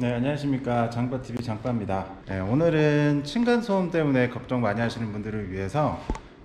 네, 안녕하십니까. 장바TV 장바입니다. 네, 오늘은 층간소음 때문에 걱정 많이 하시는 분들을 위해서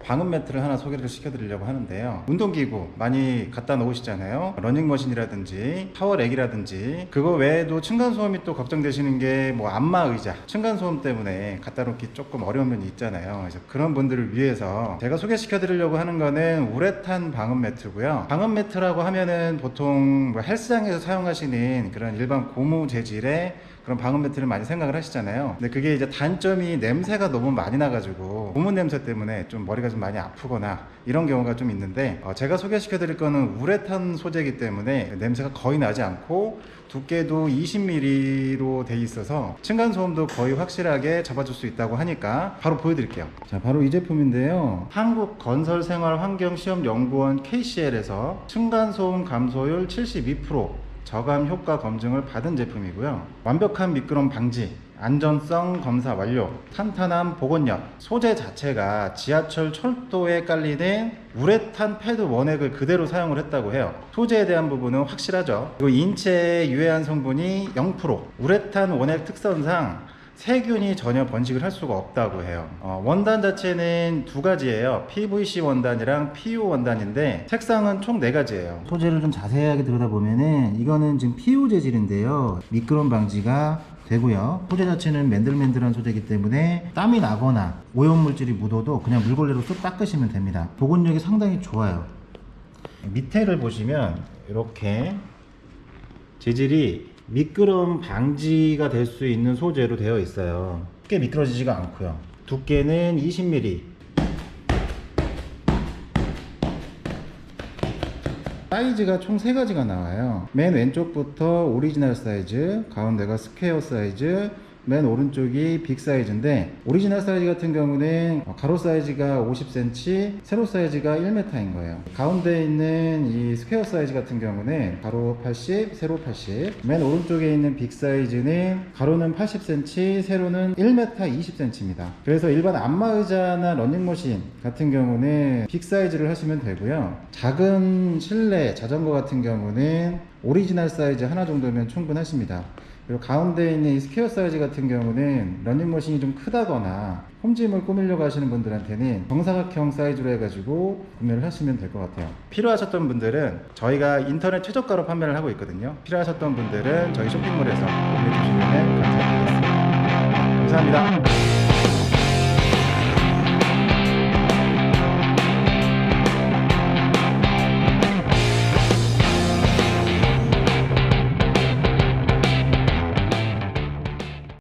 방음 매트를 하나 소개를 시켜드리려고 하는데요. 운동기구 많이 갖다 놓으시잖아요. 러닝머신이라든지 파워렉이라든지 그거 외에도 층간소음이 또 걱정되시는 게 뭐 안마 의자 층간소음 때문에 갖다 놓기 조금 어려운 면이 있잖아요. 그래서 그런 분들을 위해서 제가 소개시켜드리려고 하는 거는 우레탄 방음 매트고요. 방음 매트라고 하면은 보통 뭐 헬스장에서 사용하시는 그런 일반 고무 재질의 그런 방음 매트를 많이 생각을 하시잖아요. 근데 그게 이제 단점이 냄새가 너무 많이 나가지고 고문 냄새 때문에 좀 머리가 좀 많이 아프거나 이런 경우가 좀 있는데 어, 제가 소개시켜 드릴 거는 우레탄 소재이기 때문에 냄새가 거의 나지 않고 두께도 20mm로 돼 있어서 층간 소음도 거의 확실하게 잡아줄 수 있다고 하니까 바로 보여드릴게요. 자, 바로 이 제품인데요. 한국 건설생활환경시험연구원 KCL에서 층간 소음 감소율 72% 저감 효과 검증을 받은 제품이고요. 완벽한 미끄럼 방지, 안전성 검사 완료, 탄탄한 복원력, 소재 자체가 지하철 철도에 깔리는 우레탄 패드 원액을 그대로 사용을 했다고 해요. 소재에 대한 부분은 확실하죠. 그리고 인체에 유해한 성분이 0%, 우레탄 원액 특성상 세균이 전혀 번식을 할 수가 없다고 해요. 어, 원단 자체는 두 가지예요. PVC 원단이랑 PU 원단인데 색상은 총 네 가지예요. 소재를 좀 자세하게 들여다보면은 이거는 지금 PU 재질인데요. 미끄럼 방지가 되고요. 소재 자체는 맨들맨들한 소재이기 때문에 땀이 나거나 오염물질이 묻어도 그냥 물걸레로 쏙 닦으시면 됩니다. 복원력이 상당히 좋아요. 밑에를 보시면 이렇게 재질이 미끄럼 방지가 될 수 있는 소재로 되어 있어요. 쉽게 미끄러지지가 않고요. 두께는 20mm. 사이즈가 총세 가지가 나와요. 맨 왼쪽부터 오리지널 사이즈, 가운데가 스퀘어 사이즈, 맨 오른쪽이 빅 사이즈인데 오리지널 사이즈 같은 경우는 가로 사이즈가 50cm, 세로 사이즈가 1m인 거예요. 가운데 있는 이 스퀘어 사이즈 같은 경우는 가로 80, 세로 80. 맨 오른쪽에 있는 빅 사이즈는 가로는 80cm, 세로는 1m 20cm입니다. 그래서 일반 안마 의자나 러닝머신 같은 경우는 빅 사이즈를 하시면 되고요. 작은 실내 자전거 같은 경우는 오리지널 사이즈 하나 정도면 충분하십니다. 그리고 가운데 있는 이 스퀘어 사이즈 같은 경우는 러닝머신이 좀 크다거나 홈짐을 꾸미려고 하시는 분들한테는 정사각형 사이즈로 해가지고 구매를 하시면 될 것 같아요. 필요하셨던 분들은 저희가 인터넷 최저가로 판매를 하고 있거든요. 필요하셨던 분들은 저희 쇼핑몰에서 구매해 주시면 감사드리겠습니다. 감사합니다.